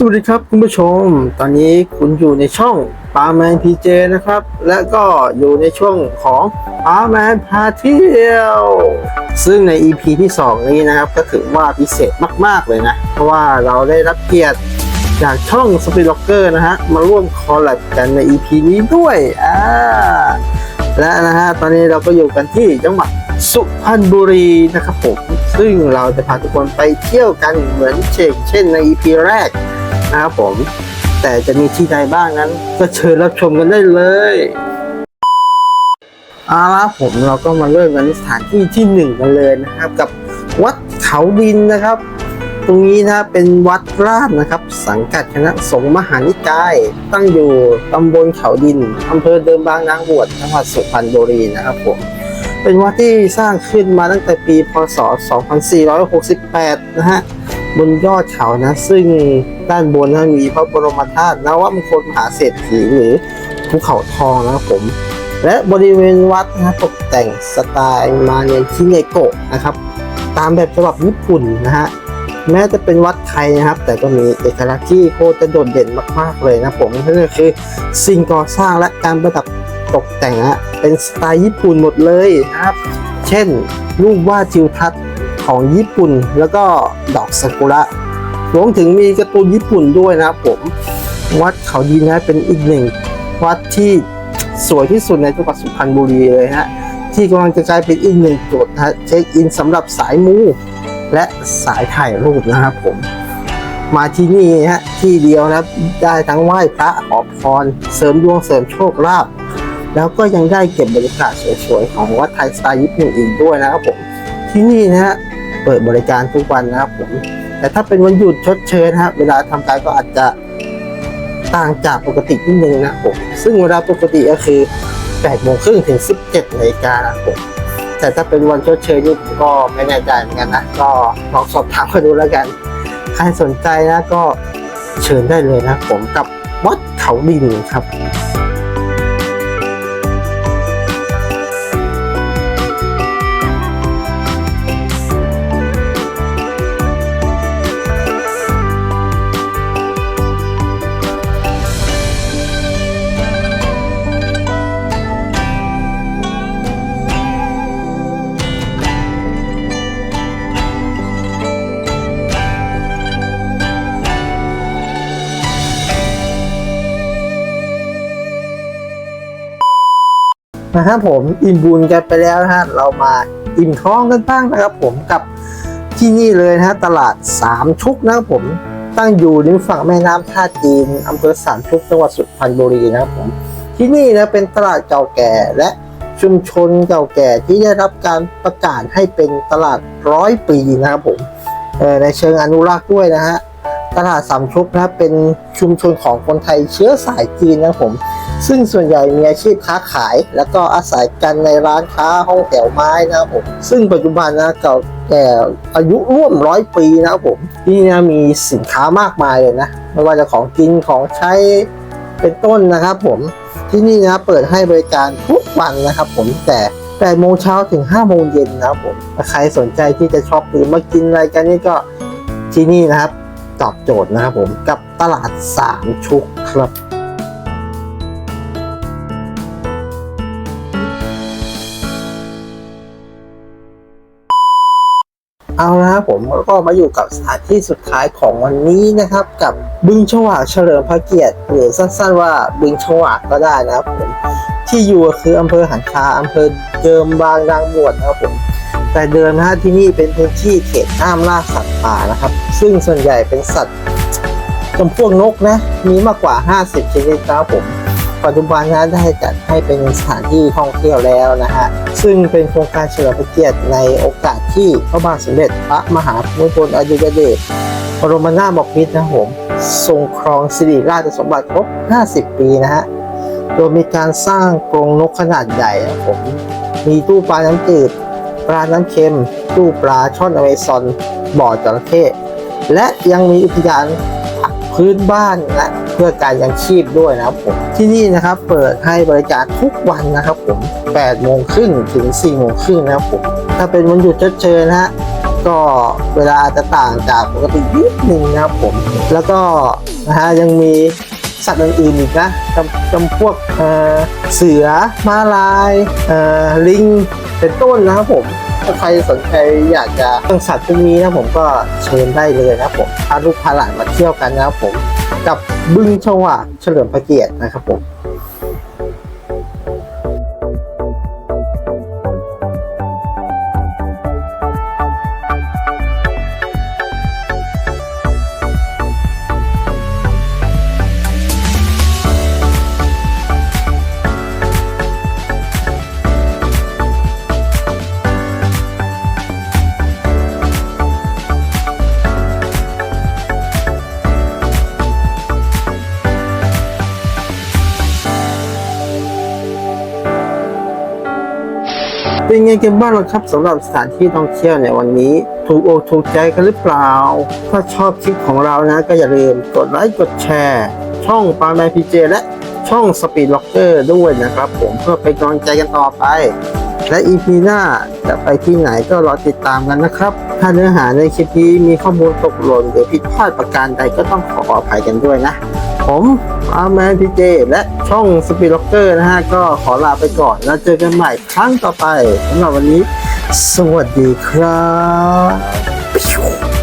สวัสดีครับคุณผู้ชม ตอนนี้คุณอยู่ในช่องปาแมนพีเจนะครับ และก็อยู่ในช่วงของปาแมนพาเที่ยว ซึ่งใน EP ที่ 2 นี้นะครับ ก็ถือว่าพิเศษมาก ๆ เลยนะ เพราะว่าเราได้รับเกียรติจากช่อง s p i l o c k e r นะฮะ มาร่วมคอลแลบกันใน EP นี้ด้วยอ่าและนะฮะ ตอนนี้เราก็อยู่กันที่จังหวัดสุพรรณบุรีนะครับผม ซึ่งเราจะพาทุกคนไปเที่ยวกันเหมือนเช่นเช่นใน EP แรก นะครับผม แต่จะมีที่ใดบ้างนั้น ก็เชิญรับชมกันได้เลยเอาละผมเราก็มาเริ่มกันที่สถานที่ที่หนึ่งกันเลยนะครับ กับวัดเขาดินนะครับ ตรงนี้นะเป็นวัดราชนะครับ สังกัดคณะสงฆ์มหานิกาย ตั้งอยู่ตำบลเขาดินอำเภอเดิมบางนางบวชจังหวัดสุพรรณบุรีนะครับผมเป็นวัดที่สร้างขึ้นมาตั้งแต่ปี พศ 2468 นะฮะ บนยอดเขานะ ซึ่งด้านบนนะมีพระบรมธาตุนวมงคลมหาเศรษฐีหรือภูเขาทองนะครับผม และบริเวณวัดนะตกแต่งสไตล์มาเนคิเนโกะนะครับ ตามแบบฉบับญี่ปุ่นนะฮะแม้จะเป็นวัดไทยนะครับ แต่ก็มีเอกลักษณ์ที่โคตรจะโดดเด่นมากๆเลยนะผมนั่นก็คือสิ่งก่อสร้างและการประดับตกแต่งอะเป็นสไตล์ญี่ปุ่นหมดเลยนะครับ เช่น รูปวาดทิวทัศน์ ของญี่ปุ่น แล้วก็ดอกซากุระรวมถึงมีการ์ตูนญี่ปุ่นด้วยนะครับผม วัดเขาดินนะเป็นอีกหนึ่ง วัดที่สวยที่สุดในจังหวัดสุพรรณบุรีเลยฮะที่กำลังจะกลายเป็นอีกหนึ่งจุดนะฮะเช็คอินสำหรับสายมูและสายถ่ายรูปนะครับผม มาที่นี่ฮะที่เดียวนะได้ทั้งไหว้พระขอพร เสริมดวงเสริมโชคลาภแล้วก็ยังได้เก็บบรรยากาศสวยๆของวัดไทยสไตล์ญี่ปุ่นอีกด้วยนะครับผม ที่นี่นะฮะ เปิดบริการทุกวันนะครับผมแต่ถ้าเป็นวันหยุดชดเชยนะครับเวลาทำการก็อาจจะต่างจากปกตินิดนึงนะครับผมซึ่งเวลาปกติก็คือ8โมงครึ่งถึง 17นาฬิกานะครับผมแต่ถ้าเป็นวันชดเชยนี่ก็ไม่แน่ใจเหมือนกันนะก็ลองสอบถามมาดูแล้วกัน ใครสนใจนะก็เชิญได้เลยนะผมกับวัดเขาดินครับ นะครับผมอิ่มบุญกันไปแล้วนะฮะเรามาอิ่มท้องกันบ้างนะครับผมกับที่นี่เลยนะฮะตลาดสามชุกนะครับผมตั้งอยู่ริมฝั่งแม่น้ำท่าจีนอำเภอสามชุกจังหวัดสุพรรณบุรีนะครับผมที่นี่นะเป็นตลาดเก่าแก่และชุมชนเก่าแก่ที่ได้รับการประกาศให้เป็นตลาดร้อยปีนะครับผมในเชิงอนุรักษ์ด้วยนะฮะ ตลาดสามชุกนะเป็นชุมชนของคนไทยเชื้อสายจีนนะผม ซึ่งส่วนใหญ่มีอาชีพค้าขาย แล้วก็อาศัยกันในร้านค้าห้องแถวไม้นะผม ซึ่งปัจจุบันนะเก่าแก่อายุร่วมร้อยปีนะผมที่นี่นะมีสินค้ามากมายเลยนะไม่ว่าจะของกินของใช้เป็นต้นนะครับผมที่นี่นะเปิดให้บริการทุกวันนะครับผมแต่8โมงเช้าถึง5โมงเย็นนะครับผม ใครสนใจที่จะชอปหรือมากินอะไรกันนี่ก็ที่นี่นะครับ ตอบโจทย์นะครับผมกับตลาดสามชุกครับเอาละครับผมก็มาอยู่กับสถานที่สุดท้ายของวันนี้นะครับ กับบึงฉวากเฉลิมพระเกียรติหรือสั้นๆว่าบึงฉวากก็ได้นะครับผมที่อยู่คืออำเภอหันคาอำเภอเดิมบางนางบวชนะครับผม แต่เดิมนะฮะที่นี่เป็นพื้นที่เขตห้ามล่าสัตว์ป่านะครับ ซึ่งส่วนใหญ่เป็นสัตว์จำพวกนกนะ มีมากกว่า 50 ชนิดนะครับผม ปัจจุบันนะได้จัดให้เป็นสถานที่ท่องเที่ยวแล้วนะฮะ ซึ่งเป็นโครงการเฉลิมพระเกียรติในโอกาสที่พระบาทสมเด็จพระมหาภูมิพลอดุลยเดชบรมนาถบพิตรนะผมทรงครองสิริราชสมบัติครบ 50 ปีนะฮะ โดยมีการสร้างกรงนกขนาดใหญ่นะครับผม มีตู้ปลาน้ำจืด ปลาน้ำเค็มตู้ปลาช่อนอเมซอนบ่อจระเข้และยังมีอุทยานผักพื้นบ้านนะเพื่อการยังชีพด้วยนะครับผมที่นี่นะครับเปิดให้บริการทุกวันนะครับผม8โมงครึ่งถึง4โมงครึ่งนะครับผมถ้าเป็นวันหยุดชดเชยนะฮะก็เวลาอาจจะต่างจากปกตินิดนึงนะครับผม แล้วก็นะฮะยังมี สัตว์อื่นๆอีกนะจำจำพวกเสือม้าลายลิงเป็นต้นนะครับผมถ้าใครสนใจอยากจะเลี้ยงสัตว์พวกนี้นะผมก็เชิญได้เลยนะผมพาลูกพาหลานมาเที่ยวกันนะครับผม กับบึงชวากเฉลิมพระเกียรตินะครับผม เป็นไงกันบ้างล่ะครับสำหรับสถานที่ท่องเที่ยวในวันนี้ ถูกอกถูกใจกันหรือเปล่า ถ้าชอบคลิปของเรานะก็อย่าลืมกดไลค์กดแชร์ ช่องปาแมพีเจและช่องสปีดล็อกเกอร์ด้วยนะครับผมเพื่อเป็นกำลังใจกันต่อไป และอีพีหน้าจะไปที่ไหนก็รอติดตามกันนะครับ ถ้าเนื้อหาในคลิปนี้มีข้อมูลตกหล่นหรือผิดพลาดประการใดก็ต้องขออภัยกันด้วยนะ ผมอาร์แมนพีเจและช่องสปีดล็อกเกอร์นะฮะ ก็ขอลาไปก่อน แล้วเจอกันใหม่ครั้งต่อไปสำหรับวันนี้ สวัสดีครับ